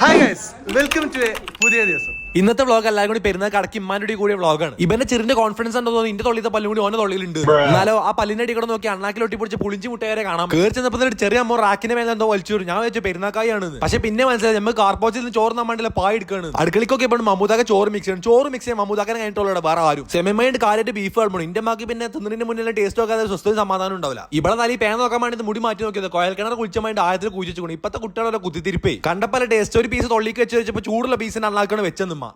Ah. Welcome to പുതിയ ദിവസം. ഇന്നത്തെ വ്ളോഗ് എല്ലാവരും കൂടി പെരുന്നാൾ കടക്ക് ഇമ്മാനുടി കൂടിയ വ്ളോഗാണ് ഇവന്റെ ചെറിയ കോൺഫിഡൻസ് ഉണ്ടോ തോന്നുന്നു. ഇന്റെ തൊള്ളിത്തെ പല്ലും കൂടി ഓന്റെ തൊള്ളിയിലുണ്ട് എന്നാലോ ആ പല്ലിന്റെ അടി കൂടെ നോക്കി അണ്ണാക്കിൽ ഒട്ടി പിടിച്ച് പുളിഞ്ചി മുട്ടയരെ കാണാം. കയറി ചെന്നപ്പോ തന്നെ ചെറിയ അമ്മ റാക്കിന്റെ മേലെ എന്തോ വലിച്ചു വരും. ഞാൻ വെച്ചു പെരുന്നാക്കായാണ് പക്ഷെ പിന്നെ മനസ്സിലായി നമ്മൾ കാർപോച്ചിൽ നിന്ന് ചോറ് നമ്മുടെ പായ എടുക്കാണ്. അടുക്കളിക്കൊക്കെ ഇപ്പോൾ മമ്മൂദാക്ക ചോറ് മിക്സ് ചെയ്യണം. ചോറ് മിക്സ് ചെയ്യാൻ മമ്മൂദാക്കനെ കഴിഞ്ഞിട്ടുള്ള വേറെ ആരും. സെമിമൈൻഡ് കാര്യമായിട്ട് ബീഫ് കളമണം ഇന്റെ മാക്കി പിന്നെ തിന്നതിന് മുന്നിലെ ടേസ്റ്റ് നോക്കാതെ സ്വസ്ഥ സമാധാനം ഉണ്ടാവില്ല. ഇവിടെ നല്ല ഈ പേന നോക്കാൻ വേണ്ടി മുടി മാറ്റി നോക്കിയത്. കോയൽ കിണർ കുഴിച്ച ആയത്തിൽ കുഴിച്ചു ഇപ്പത്തെ കുട്ടികളെ കുത്തിത്തിരിപ്പേ. കണ്ടപ്പല ടേസ്റ്റ് ഒരു പീസ് തൊള്ളിക്ക് വെച്ച് വെച്ചപ്പോ ചൂടുള്ള പീസിന് അണ്ണാക്കാണ് വെച്ചെന്നുമ്മ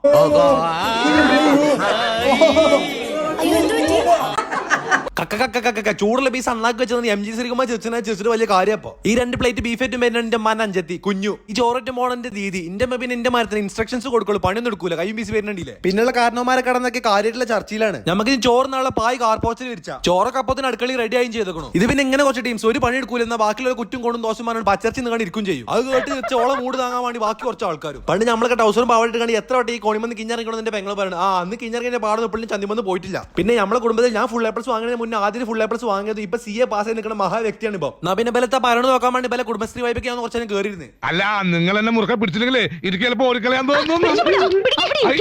ചൂടുള്ള ബീസ് അണ്ണാക്ക് വെച്ചത് എം ജി ശ്രീകുമാർ ചെറിച്ചിനെ ചെറിച്ചിട്ട് വലിയ കാര്യം അപ്പൊ. ഈ രണ്ട് പ്ലേറ്റ് ബീഫ് ഏറ്റും വരുന്ന എന്റെ മന അഞ്ചെത്തി കുഞ്ഞു. ഈ ചോററ്റ് മോളന്റെ ദീദി എന്റെ അമ്മ പിന്നെ എന്റെ മരത്തിന് ഇൻസ്ട്രക്ഷൻസ് കൊടുക്കുള്ളൂ പണിയൊന്നും എടുക്കൂല. കൈയും ബീസ് വരുന്നുണ്ടല്ലേ? പിന്നെയുള്ള കാരണവന്മാരെ കടന്നൊക്കെ കാര്യമായിട്ടുള്ള ചർച്ചയിലാണ്. നമുക്ക് ചോറ് നാളെ പായ് കാർപോച്ചിൽ വിരിച്ച. ചോറൊക്കെ അപ്പത്തിന് അടുക്കളയിൽ റെഡി ആയും ചെയ്തേക്കണു. ഇത് പിന്നെ ഇങ്ങനെ കുറച്ച് ടീംസ് ഒരു പണി എടുക്കൂല എന്നാൽ ബാക്കിയുള്ള കുറ്റും കൊണ്ടും ദോശം പറഞ്ഞാൽ പച്ചർച്ചി നിൽക്കാൻ ഇരിക്കും ചെയ്യും. അത് കേട്ട് ചോളം മൂട് താങ്ങാൻ വേണ്ടി ബാക്കി കുറച്ച് ആൾക്കാരും. പണ്ട് നമ്മളൊക്കെ ടൗസറും പാവട്ട് കണ്ടി എത്ര വട്ടം ഈ കോണിമന്ന് കിഞ്ഞറിക്കണം എന്റെ പെങ്ങൾ പറയുന്നത് ആ അന്ന് കിഞ്ഞറിന്റെ പാടുന്ന എപ്പോഴും ചന്തിമന്ന് പോയിട്ടില്ല. പിന്നെ നമ്മളെ കുടുംബത്തിൽ ഞാൻ ഫുൾ എപ്പിൾസ് വാങ്ങുന്നതിന് മുന്നേ ആദ്യം ഫുൾ ഏപ്ലസ് വാങ്ങിയത് ഇപ്പൊ സി എ പാസ് ആയി നിൽക്കുന്ന മഹാ വ്യക്തിയാണ് ഇപ്പൊ. എന്നാ പിന്നെ ബലത്തെ പറഞ്ഞു നോക്കാൻ വേണ്ടി ബല കുടുംബശ്രീ വായ്പയ്ക്ക് ഞാൻ കുറച്ചു കയറിയിരുന്നു അല്ല നിങ്ങൾ എന്നെ മുറുക്കെ പിടിച്ചില്ലെങ്കിലേ എനിക്ക് ചിലപ്പോ ഓടിക്കളയാൻ തോന്നുന്നു.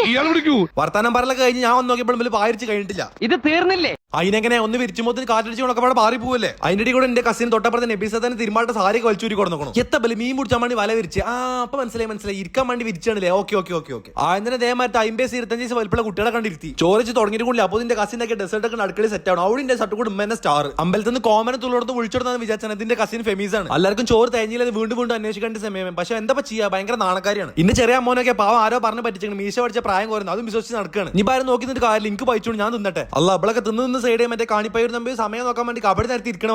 ഇയാൾ പിടിക്കൂ വർത്താനം പറലൊക്കെ കഴിഞ്ഞ് ഞാൻ വന്ന് നോക്കിയപ്പോൾ ബല പാരിച്ച് കഴിഞ്ഞിട്ടില്ല. ഇത് തീർന്നില്ലേ? അതിനെങ്ങനെ ഒന്ന് വിരിച്ചുമ്പോൾ കാറ്റടിച്ച് ഉണക്കെ പാടെ പാറി പോവല്ലേ? അതിന്റെ കൂടെ എന്റെ കസിൻ തൊട്ടപ്പുറത്തെ നബീസ തന്നെ തിരുമാട്ട സാരി വലിച്ചൂരി കൊടുക്കണം എത്ത ബലി? മീൻ പിടിച്ചാൽ വേണ്ടി വല വിരിച്ച്. ആ അപ്പൊ മനസ്സിലായി മനസ്സിലായി. ഇരിക്കാൻ വേണ്ടി വിരിച്ചാണല്ലേ? Okay okay okay okay. ആ എന്തിനാ ദേമായിട്ട് അമ്പേസ് ഇരുപത്തഞ്ച് വലിപ്പുള്ള കുട്ടികളെ കണ്ടിരുത്തി. ചോദിച്ച് തുടങ്ങിയിട്ട് കൂടി അപ്പോൾ ഇതിന്റെ കസിൻ ഒക്കെ ഡെസേർട്ട് ഒക്കെ അടുക്കള സെറ്റ് ആണ് അവിടെ എന്റെ ഷർട്ട് കൂടെ ഉമ്മേനെ സ്റ്റാർ അമ്പലത്തിൽ നിന്ന് കോമനെ തുള്ളോടത്ത് വിളിച്ചോടുന്ന വിചാരിച്ചാൽ ഇതിന്റെ കസിൻ ഫെമീസ് ആണ്. എല്ലാവർക്കും ചോറ് തേഞ്ഞില്ല വീണ്ടും വീണ്ടും അന്വേഷിക്കേണ്ട സമയം. പക്ഷെ എന്താ ചെയ്യാ? ഭയങ്കര നാണക്കാരിയാണ്. ഇന്ന് ചെറിയ അമ്മോനൊക്കെ പാവം ആരോ പറഞ്ഞു പറ്റിച്ചു മീശ പഠിച്ച പ്രായം കോരുന്നു അതും വിശ്വസിച്ച് നടക്കുകയാണ്. ഇനി ആരും നോക്കി നിന്നിട്ട് കാര്യം ലിങ്ക് പഴിച്ചോണ്ട് ഞാൻ തിന്നട്ടെ. അല്ല അവളൊക്കെ തിന്ന് സൈഡ് മറ്റേ കാണിപ്പയർ തമ്മിൽ സമയം നോക്കാൻ വേണ്ടി കബഡി നേരത്തെ ഇരിക്കണ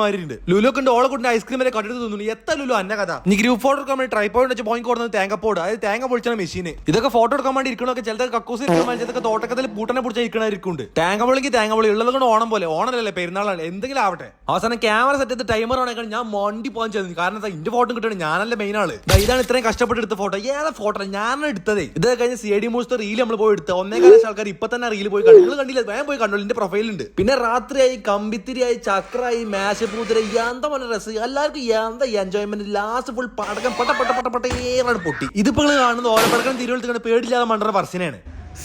ലുലു കൊണ്ട് ഓളെ കൊണ്ട് ഐസ്ക്രീം വരെ കട്ടെടുത്ത് തോന്നുന്നു. എത്ര ലുലു അന്ന കഥ. നീ ഗ്രൂപ്പ് ഫോട്ടോ എടുക്കാൻ വേണ്ടി ട്രൈപ്പോയിഡ് വെച്ച് പോയിന്റ് കൊടുക്കുന്നത് തേങ്ങപ്പോട് അതായത് തേങ്ങ പൊളിച്ചാണ് മെഷീൻ ഇതൊക്കെ ഫോട്ടോ എടുക്കാൻ വേണ്ടി ഇരിക്കണൊക്കെ ചിലത് കക്കൂസ് ഇരിക്കാൻ വേണ്ടി ചിലതൊക്കെ തോട്ടക്കത്തിൽ പൂട്ടനെ പിടിച്ച ഇരിക്കണായിരിക്കുണ്ട് തേങ്ങ പൊളിക്ക് തേങ്ങ പൊളി. ഉള്ളത് കൊണ്ട് ഓണം പോലെ. ഓണമല്ലേ പെരുന്നാളാണ് എന്തെങ്കിലും ആവട്ടെ. അവസാനം ക്യാമറ സെറ്റ് ചെയ്ത് ടൈമർ ആണെങ്കിൽ ഞാൻ മണ്ടി പോകാൻ ചെയ്തു കാരണം എന്താ ഇന്റെ ഫോട്ടോ കിട്ടണം ഞാനല്ല മെയിൻ ആൾ. ഇതാണ് ഇത്രയും കഷ്ടപ്പെട്ട് എടുത്ത ഫോട്ടോ ഏതാ ഫോട്ടോ ഞാനാണ് എടുത്തത്. ഇത് കഴിഞ്ഞ് സി ഡി മൂസത്തെ റീൽ നമ്മൾ പോയി എടുത്ത ഒന്നേ കാലം ആൾക്കാർ ഇപ്പൊ തന്നെ റീൽ പോയി കണ്ടു. നിങ്ങൾ കണ്ടില്ല വേഗം പോയി കണ്ടു എന്റെ പ്രൊഫൈലുണ്ട് പിന്നെ രാത്രിയായി കമ്പിത്തിരിയായി ചക്രായി മേശപൂത്തിരി എന്താ പോലെ രസം? എല്ലാവർക്കും എന്താ എൻജോയ്മെന്റ് ലാസ്റ്റ് ഫുൾ പടക്കം പട്ട പട്ട പട്ട പട്ടേറാണ് പൊട്ടി. ഇതിപ്പോൾ നിങ്ങൾ ഓരോ പടക്കം തിരുവനന്തപുരത്ത് പേടില്ലാതെ മണ്ടറ പറസിനെയാണ്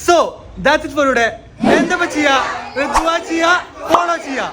so that's it for today എന്താ ചെയ്യാ? ഫോളോ ചെയ്യാ.